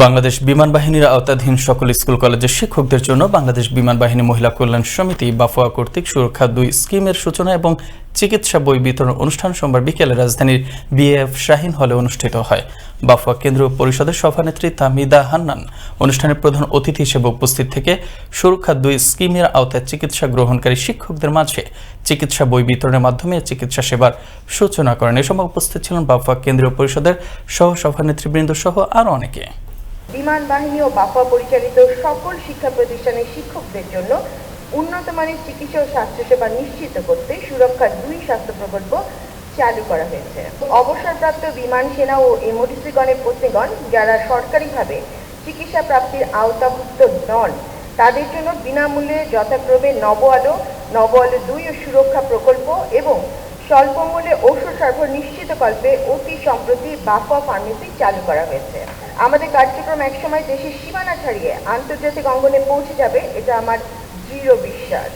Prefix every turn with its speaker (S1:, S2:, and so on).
S1: বাংলাদেশ বিমান বাহিনীর আওতাধীন সকল স্কুল, কলেজের শিক্ষকদের জন্য বাংলাদেশ বিমান বাহিনী মহিলা কল্যাণ সমিতি, বাফোয়া কর্তৃক সুরক্ষা দুই স্কিমের সূচনা এবং চিকিৎসা বই বিতরণ অনুষ্ঠান সোমবার বিকেলে রাজধানীর বিএএফ শাহিন হলে অনুষ্ঠিত হয়। বাফোয়া কেন্দ্রীয় পরিষদের সভানেত্রী তামিদা হান্নান অনুষ্ঠানের প্রধান অতিথি হিসেবে উপস্থিত থেকে সুরক্ষা দুই স্কিমের আওতায় চিকিৎসা গ্রহণকারী শিক্ষকদের মাঝে চিকিৎসা বই বিতরণের মাধ্যমে চিকিৎসা সেবার সূচনা করেন। এ সময় উপস্থিত ছিলেন বাফোয়া কেন্দ্রীয় পরিষদের সহ সভানেত্রীবৃন্দ সহ আরও অনেকে।
S2: বিমান বাহিনী ও বাফা পরিচালিত সকল শিক্ষা প্রতিষ্ঠানের শিক্ষকদের জন্য উন্নত মানের চিকিৎসা ও স্বাস্থ্যসেবা নিশ্চিত করতে সুরক্ষা দুই স্বাস্থ্য প্রকল্প চালু করা হয়েছে। অবসরপ্রাপ্ত বিমান সেনা ও এমওটিসি গণের পত্নীগণ যারা সরকারিভাবে চিকিৎসা প্রাপ্তির আওতাভুক্ত নন, তাদের জন্য বিনামূল্যে যথাক্রমে নব আলো নব আলো দুই ও সুরক্ষা প্রকল্প এবং স্বল্প মূল্যে ঔষধ সরবরাহ নিশ্চিতকল্পে অতি সম্প্রতি বাফা ফার্মেসি চালু করা হয়েছে। আমাদের কার্যক্রম একসময় দেশের সীমানা ছাড়িয়ে আন্তর্জাতিক অঙ্গনে পৌঁছে যাবে, এটা আমার দৃঢ় বিশ্বাস।